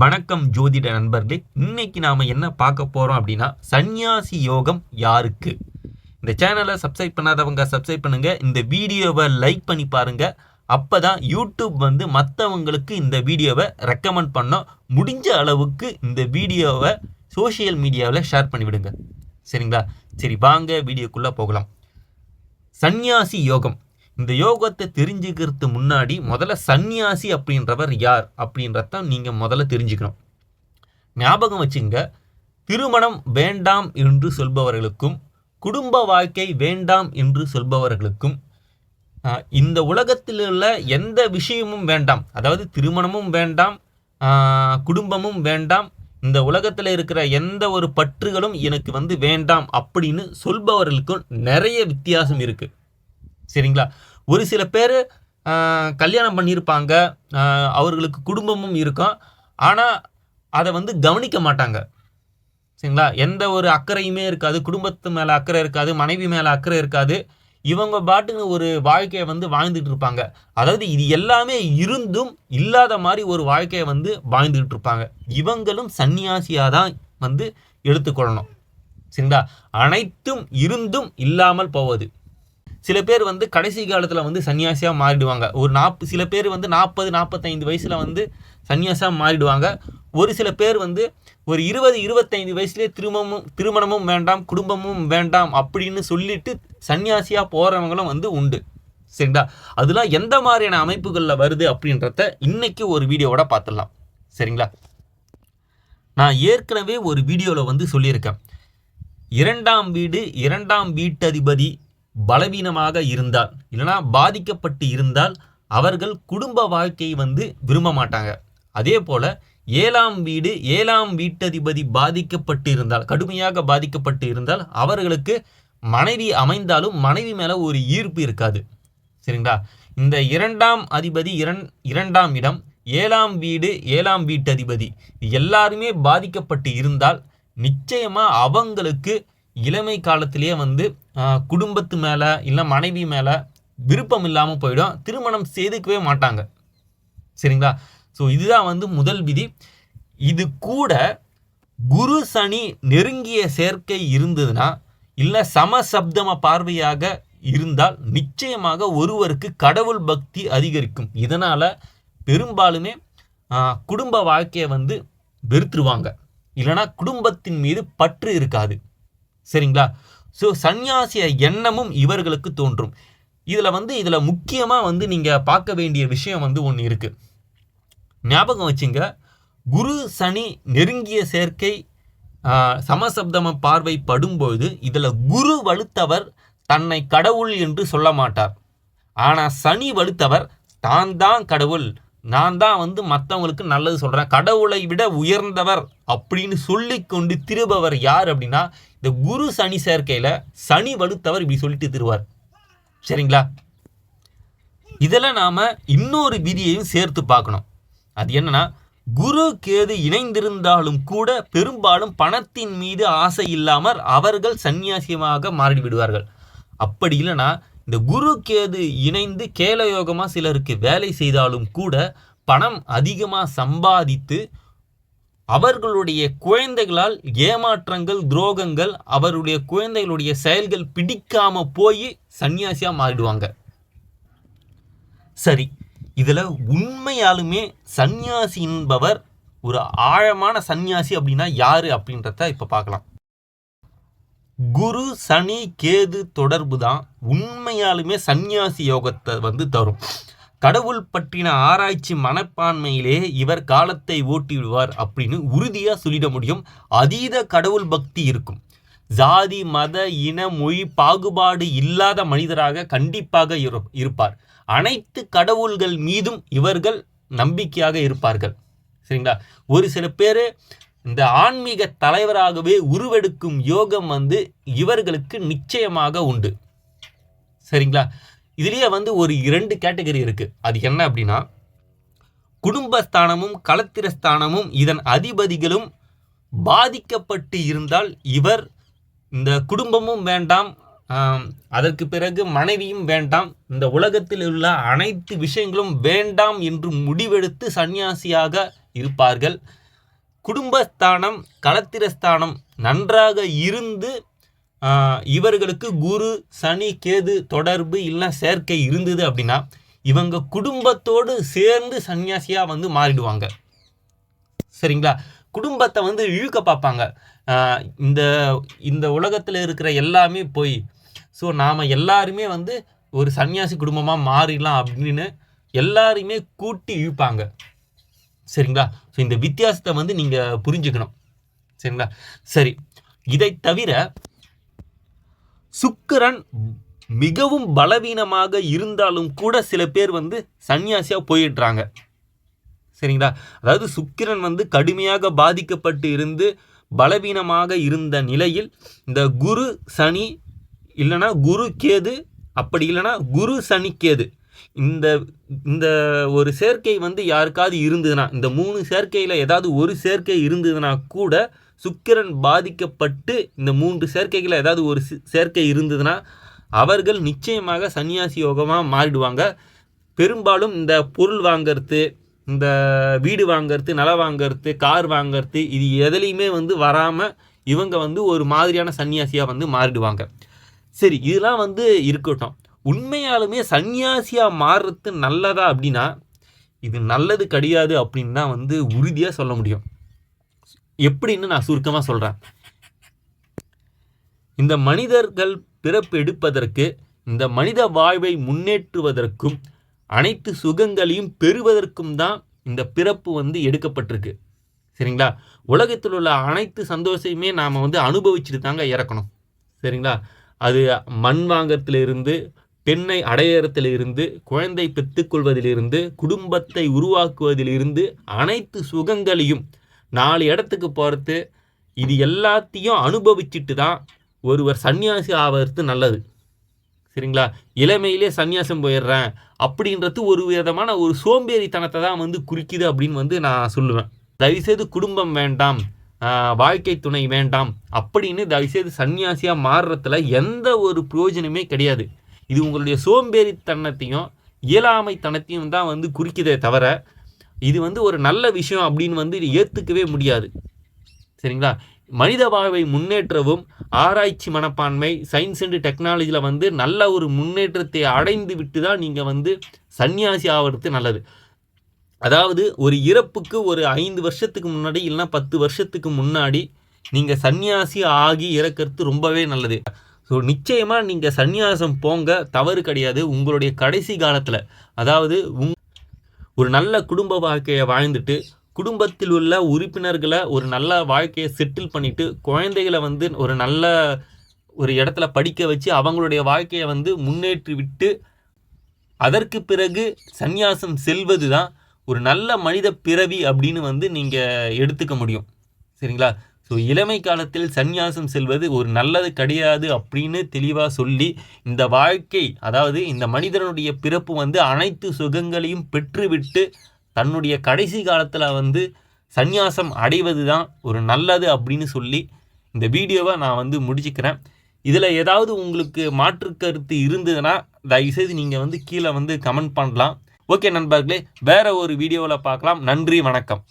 வணக்கம் ஜோதிட நண்பர்களே இன்னைக்கு நாம என்ன பார்க்க போறோம் அப்படின்னா சன்னியாசி யோகம் யாருக்கு? இந்த சேனலை சப்ஸ்கிரைப் பண்ணாதவங்க சப்ஸ்கிரைப் பண்ணுங்க. இந்த வீடியோவை லைக் பண்ணி பாருங்க. அப்பதான் யூடியூப் வந்து மற்றவங்களுக்கு இந்த வீடியோவை ரெக்கமெண்ட் பண்ணோம் முடிஞ்ச அளவுக்கு இந்த வீடியோவை சோஷியல் மீடியாவில் ஷேர் பண்ணிவிடுங்க சரிங்களா? சரி வாங்க வீடியோக்குள்ளே போகலாம். சந்நியாசி யோகம். இந்த யோகத்தை தெரிஞ்சுக்கிறது முன்னாடி முதல்ல சந்நியாசி அப்படின்றவர் யார் அப்படின்றத நீங்கள் முதல்ல தெரிஞ்சுக்கணும். ஞாபகம் வச்சுங்க திருமணம் வேண்டாம் என்று சொல்பவர்களுக்கும் குடும்ப வாழ்க்கை வேண்டாம் என்று சொல்பவர்களுக்கும் இந்த உலகத்தில் உள்ள எந்த விஷயமும் வேண்டாம். அதாவது திருமணமும் வேண்டாம் குடும்பமும் வேண்டாம் இந்த உலகத்தில் இருக்கிற எந்த ஒரு பற்றுகளும் எனக்கு வந்து வேண்டாம் அப்படின்னு சொல்பவர்களுக்கும் நிறைய வித்தியாசம் இருக்குது சரிங்களா? ஒரு சில பேர் கல்யாணம் பண்ணியிருப்பாங்க அவர்களுக்கு குடும்பமும் இருக்கும். ஆனால் அதை வந்து கவனிக்க மாட்டாங்க. சரிங்களா? எந்த ஒரு அக்கறையுமே இருக்காது. குடும்பத்து மேலே அக்கறை இருக்காது. மனைவி மேலே அக்கறை இருக்காது. இவங்க பாட்டுன்னு ஒரு வாழ்க்கையை வந்து வாழ்ந்துட்டு இருப்பாங்க. அதாவது இது எல்லாமே இருந்தும் இல்லாத மாதிரி ஒரு வாழ்க்கையை வந்து வாழ்ந்துட்டு இருப்பாங்க. இவங்களும் சன்னியாசியாக தான் வந்து எடுத்துக்கொள்ளணும். சரிங்களா? அனைத்தும் இருந்தும் இல்லாமல் போவது. சில பேர் வந்து கடைசி காலத்தில் வந்து சன்னியாசியாக மாறிடுவாங்க. ஒரு நாற்பது சில பேர் வந்து நாற்பது நாற்பத்தைந்து வயசில் வந்து சன்னியாசியாக மாறிடுவாங்க. ஒரு சில பேர் வந்து ஒரு இருபது இருபத்தைந்து வயசுலேயே திருமணமும் திருமணமும் வேண்டாம் குடும்பமும் வேண்டாம் அப்படின்னு சொல்லிட்டு சன்னியாசியாக போகிறவங்களும் வந்து உண்டு. சரிங்களா? அதெல்லாம் எந்த மாதிரியான அமைப்புகளில் வருது அப்படின்றத இன்னைக்கு ஒரு வீடியோவோட பார்த்துடலாம். சரிங்களா? நான் ஏற்கனவே ஒரு வீடியோவில் வந்து சொல்லியிருக்கேன். இரண்டாம் வீடு இரண்டாம் வீட்டதிபதி பலவீனமாக இருந்தால் இல்லைனா பாதிக்கப்பட்டு இருந்தால் அவர்கள் குடும்ப வாழ்க்கையை வந்து விரும்ப மாட்டாங்க. அதே போல ஏழாம் வீடு ஏழாம் வீட்டதிபதி பாதிக்கப்பட்டு இருந்தால் கடுமையாக பாதிக்கப்பட்டு இருந்தால் அவர்களுக்கு மனைவி அமைந்தாலும் மனைவி மேலே ஒரு ஈர்ப்பு இருக்காது. சரிங்களா? இந்த இரண்டாம் அதிபதி இரண் இரண்டாம் இடம் ஏழாம் வீடு ஏழாம் வீட்டதிபதி எல்லாருமே பாதிக்கப்பட்டு இருந்தால் நிச்சயமாக அவங்களுக்கு இளமை காலத்திலேயே வந்து குடும்பத்து மேலே இல்லை மனைவி மேலே விருப்பம் இல்லாமல் போயிடும். திருமணம் செய்துக்கவே மாட்டாங்க. சரிங்களா? ஸோ இதுதான் வந்து முதல் விதி. இது கூட குரு சனி நெருங்கிய சேர்க்கை இருந்ததுன்னா இல்லை சமசப்தம பார்வையாக இருந்தால் நிச்சயமாக ஒருவருக்கு கடவுள் பக்தி அதிகரிக்கும். இதனால் பெரும்பாலுமே குடும்ப வாழ்க்கையை வந்து வெறுத்துருவாங்க. இல்லைன்னா குடும்பத்தின் மீது பற்று இருக்காது. சரிங்களா? ஸோ சன்னியாசிய எண்ணமும் இவர்களுக்கு தோன்றும். இதில் வந்து இதில் முக்கியமாக வந்து நீங்கள் பார்க்க வேண்டிய விஷயம் வந்து ஒன்று இருக்குது ஞாபகம் வச்சுங்க குரு சனி நெருங்கிய சேர்க்கை சமசப்தம பார்வை படும்பொழுது இதில் குரு வலுத்தவர் தன்னை கடவுள் என்று சொல்ல மாட்டார். ஆனால் சனி வலுத்தவர் தான் தான் கடவுள். நான் தான் வந்து மற்றவங்களுக்கு நல்லது சொல்கிறேன் கடவுளை விட உயர்ந்தவர் அப்படின்னு சொல்லி கொண்டு திருபவர் யார் அப்படின்னா இந்த குரு சனி சேர்க்கையில் சனி வலுத்தவர் இப்படி சொல்லிட்டு திருவார். சரிங்களா? இதில் நாம் இன்னொரு விதியையும் சேர்த்து பார்க்கணும். அது என்னன்னா குரு கேது இணைந்திருந்தாலும் கூட பெரும்பாலும் பணத்தின் மீது ஆசை இல்லாமல் அவர்கள் சந்நியாசியமாக மாறிவிடுவார்கள். அப்படி இல்லைன்னா இந்த குரு கேது இணைந்து கேலயோகமாக சிலருக்கு வேலை செய்தாலும் கூட பணம் அதிகமாக சம்பாதித்து அவர்களுடைய குழந்தைகளால் ஏமாற்றங்கள் துரோகங்கள் அவருடைய குழந்தைகளுடைய செயல்கள் பிடிக்காம போய் சன்னியாசியாக மாறிடுவாங்க. சரி இதில் உண்மையாலுமே சந்நியாசி என்பவர் ஒரு ஆழமான சந்நியாசி அப்படின்னா யார் அப்படின்றத இப்போ பார்க்கலாம். குரு சனி கேது தொடர்பு தான் உண்மையாலுமே சந்நியாசி யோகத்தை வந்து தரும். கடவுள் பற்றின ஆராய்ச்சி மனப்பான்மையிலே இவர் காலத்தை ஓட்டி விடுவார் அப்படின்னு உறுதியாக சொல்லிட முடியும். அதீத கடவுள் பக்தி இருக்கும். ஜாதி மத இன மொழி பாகுபாடு இல்லாத மனிதராக கண்டிப்பாக இரு- இருப்பார். அனைத்து கடவுள்கள் மீதும் இவர்கள் நம்பிக்கையாக இருப்பார்கள். சரிங்களா? ஒரு சில பேர் இந்த ஆன்மீக தலைவராகவே உருவெடுக்கும் யோகம் வந்து இவர்களுக்கு நிச்சயமாக உண்டு. சரிங்களா? இதுலேயே வந்து ஒரு இரண்டு கேட்டகரி இருக்குது அது என்ன அப்படின்னா குடும்பஸ்தானமும் களத்திரஸ்தானமும் இதன் அதிபதிகளும் பாதிக்கப்பட்டு இருந்தால் இவர் இந்த குடும்பமும் வேண்டாம் அதற்கு பிறகு மனைவியும் வேண்டாம் இந்த உலகத்தில் உள்ள அனைத்து விஷயங்களும் வேண்டாம் என்று முடிவெடுத்து சந்நியாசியாக இருப்பார்கள். குடும்பஸ்தானம் களத்திரஸ்தானம் நன்றாக இருந்து இவர்களுக்கு குரு சனி கேது தொடர்பு இல்லை சேர்க்கை இருந்தது அப்படின்னா இவங்க குடும்பத்தோடு சேர்ந்து சன்னியாசியாக வந்து மாறிடுவாங்க. சரிங்களா? குடும்பத்தை வந்து இழுக்க பார்ப்பாங்க. இந்த இந்த உலகத்தில் இருக்கிற எல்லாமே போய் ஸோ நாம் எல்லாருமே வந்து ஒரு சன்னியாசி குடும்பமாக மாறிடலாம் அப்படின்னு எல்லாரையுமே கூட்டி இழுப்பாங்க. சரிங்களா? ஸோ இந்த வித்தியாசத்தை வந்து நீங்கள் புரிஞ்சுக்கணும். சரிங்களா? சரி. இதை தவிர சுக்கிரன் மிகவும் பலவீனமாக இருந்தாலும் கூட சில பேர் வந்து சன்னியாசியாக போயிடுறாங்க. சரிங்களா? அதாவது சுக்கிரன் வந்து கடுமையாக பாதிக்கப்பட்டு இருந்து பலவீனமாக இருந்த நிலையில் இந்த குரு சனி இல்லைன்னா குரு கேது அப்படி இல்லைன்னா குரு சனி கேது. இந்த இந்த ஒரு சேர்க்கை வந்து யாருக்காவது இருந்ததுன்னா இந்த மூணு சேர்க்கையில் ஏதாவது ஒரு சேர்க்கை இருந்ததுன்னா கூட சுக்கிரன் பாதிக்கப்பட்டு இந்த மூன்று சேர்க்கைகளில் ஏதாவது ஒரு சேர்க்கை இருந்ததுன்னா அவர்கள் நிச்சயமாக சன்னியாசி யோகமாக மாறிடுவாங்க. பெரும்பாலும் இந்த பொருள் வாங்கிறது இந்த வீடு வாங்கிறது நிலம் வாங்கிறது கார் வாங்கிறது இது எதுலேயுமே வந்து வராமல் இவங்க வந்து ஒரு மாதிரியான சன்னியாசியாக வந்து மாறிடுவாங்க. சரி இதெல்லாம் வந்து இருக்கட்டும். உண்மையாலுமே சன்னியாசியாக மாறுறது நல்லதா அப்படின்னா இது நல்லது கிடையாது அப்படின்னு தான் வந்து உறுதியாக சொல்ல முடியும். எப்படின்னு நான் சுருக்கமாக சொல்கிறேன் இந்த மனிதர்கள் பிறப்பு எடுப்பதற்கு இந்த மனித வாழ்வை முன்னேற்றுவதற்கும் அனைத்து சுகங்களையும் பெறுவதற்கும் தான் இந்த பிறப்பு வந்து எடுக்கப்பட்டிருக்கு. சரிங்களா? உலகத்தில் உள்ள அனைத்து சந்தோஷையுமே நாம் வந்து அனுபவிச்சுட்டு தாங்க இறக்கணும். சரிங்களா? அது மண் வாங்கறதுலேருந்து பெண்ணை அடையறத்திலிருந்து குழந்தை பெற்றுக்கொள்வதிலிருந்து குடும்பத்தை உருவாக்குவதிலிருந்து அனைத்து சுகங்களையும் நாலு இடத்துக்கு போகிறது இது எல்லாத்தையும் அனுபவிச்சுட்டு தான் ஒருவர் சன்னியாசி ஆவது நல்லது. சரிங்களா? இளமையிலே சன்னியாசம் போயிடுறேன். அப்படின்றது ஒரு விதமான ஒரு சோம்பேறித்தனத்தை தான் வந்து குறிக்குது அப்படின்னு வந்து நான் சொல்லுவேன். தயவுசெய்து குடும்பம் வேண்டாம் வாழ்க்கை துணை வேண்டாம் அப்படின்னு தயவுசெய்து சன்னியாசியாக மாறுறதுல எந்த ஒரு பிரயோஜனமே கிடையாது. இது உங்களுடைய சோம்பேறித்தனத்தையும் இயலாமைத்தனத்தையும் தான் வந்து குறிக்குதே தவிர இது வந்து ஒரு நல்ல விஷயம் அப்படின்னு வந்து ஏற்றுக்கவே முடியாது. சரிங்களா? மனித வாழ்வை முன்னேற்றவும் ஆராய்ச்சி மனப்பான்மை சயின்ஸ் அண்ட் டெக்னாலஜியில் வந்து நல்ல ஒரு முன்னேற்றத்தை அடைந்து விட்டு தான் நீங்கள் வந்து சன்னியாசி ஆகிறது நல்லது. அதாவது ஒரு இறப்புக்கு ஒரு ஐந்து வருஷத்துக்கு முன்னாடி இல்லைன்னா பத்து வருஷத்துக்கு முன்னாடி நீங்கள் சன்னியாசி ஆகி இறக்கிறது ரொம்பவே நல்லது. ஸோ நிச்சயமாக நீங்கள் சந்நியாசம் போங்க தவறு கிடையாது. உங்களுடைய கடைசி காலத்தில். அதாவது உங் ஒரு நல்ல குடும்ப வாழ்க்கையை வாழ்ந்துட்டு குடும்பத்தில் உள்ள உறுப்பினர்களை ஒரு நல்ல வாழ்க்கையை செட்டில் பண்ணிவிட்டு குழந்தைகளை வந்து ஒரு நல்ல ஒரு இடத்துல படிக்க வச்சு அவங்களுடைய வாழ்க்கையை வந்து முன்னேற்றி விட்டு அதற்கு பிறகு சந்நியாசம் செல்வது தான் ஒரு நல்ல மனித பிறவி அப்படின்னு வந்து நீங்கள் எடுத்துக்க முடியும். சரிங்களா? ஸோ இளமை காலத்தில் சந்நியாசம் செல்வது ஒரு நல்லது கிடையாது அப்படின்னு தெளிவாக சொல்லி இந்த வாழ்க்கை அதாவது இந்த மனிதனுடைய பிறப்பு வந்து அனைத்து சுகங்களையும் பெற்றுவிட்டு தன்னுடைய கடைசி காலத்தில் வந்து சந்நியாசம் அடைவது தான் ஒரு நல்லது அப்படின்னு சொல்லி இந்த வீடியோவை நான் வந்து முடிச்சுக்கிறேன். இதில் ஏதாவது உங்களுக்கு மாற்று கருத்து இருந்ததுன்னா தயவுசெய்து நீங்கள் வந்து கீழே வந்து கமெண்ட் பண்ணலாம். ஓகே நண்பர்களே வேறு ஒரு வீடியோவில் பார்க்கலாம். நன்றி வணக்கம்.